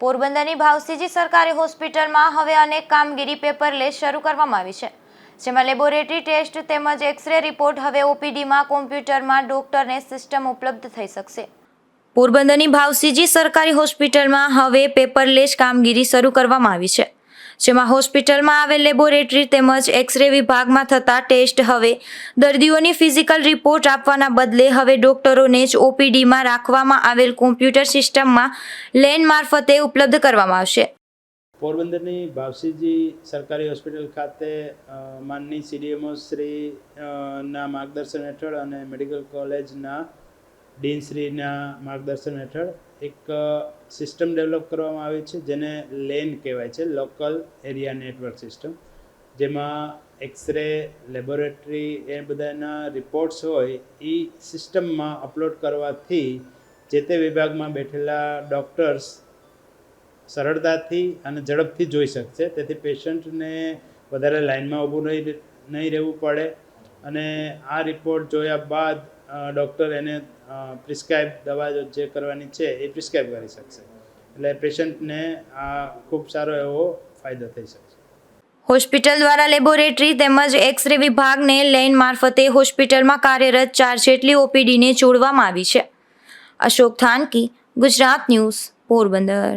પોરબંદરની ભાવસીજી સરકારી હોસ્પિટલમાં હવે અનેક કામગીરી પેપરલેસ શરૂ કરવામાં આવી છે, જેમાં લેબોરેટરી ટેસ્ટ તેમજ એક્સરે રિપોર્ટ હવે ઓપીડીમાં, કોમ્પ્યુટરમાં, ડોક્ટરને સિસ્ટમ ઉપલબ્ધ થઈ શકશે. પોરબંદરની ભાવસીજી સરકારી હોસ્પિટલમાં હવે પેપરલેસ કામગીરી શરૂ કરવામાં આવી છે. જેમાં હોસ્પિટલમાં આવેલ લેબોરેટરી તેમજ એક્સરે વિભાગમાં થતા ટેસ્ટ હવે. દર્દીઓની ફિઝિકલ રિપોર્ટ આપવાના બદલે હવે ડોક્ટરોને જ ઓપીડીમાં રાખવામાં આવેલ કોમ્પ્યુટર સિસ્ટમમાં લેન મારફતે ઉપલબ્ધ કરવામાં આવશે. પોરબંદરની ભાવસીજી સરકારી હોસ્પિટલ ખાતે માનની સીડીએમઓ શ્રી ના માર્ગદર્શન હેઠળ અને મેડિકલ કોલેજના ડીનશ્રીના માર્ગદર્શન હેઠળ એક સિસ્ટમ ડેવલપ કરવામાં આવી છે જેને લેન કહેવાય છે લોકલ એરિયા નેટવર્ક સિસ્ટમ જેમાં એક્સરે લેબોરેટરી એ બધાના રિપોર્ટ્સ હોય એ સિસ્ટમમાં અપલોડ કરવાથી જે તે વિભાગમાં બેઠેલા ડૉક્ટર્સ સરળતાથી અને ઝડપથી જોઈ શકશે. તેથી પેશન્ટને વધારે લાઇનમાં ઊભું નહીં નહીં રહેવું પડે. અને આ રિપોર્ટ જોયા બાદ ડૉક્ટર એને પ્રિસ્ક્રાઇબ દવા જો કરવાની છે એ પ્રિસ્ક્રાઇબ કરી શકશે. એટલે પેશન્ટને આ ખૂબ સારો એવો ફાયદો થઈ શકશે. હોસ્પિટલ દ્વારા લેબોરેટરી તેમજ એક્સરે વિભાગને લેન મારફતે હોસ્પિટલમાં કાર્યરત ચાર જેટલી ઓપીડીને જોડવામાં આવી છે. અશોક થાનકી, ગુજરાત ન્યૂઝ, પોરબંદર.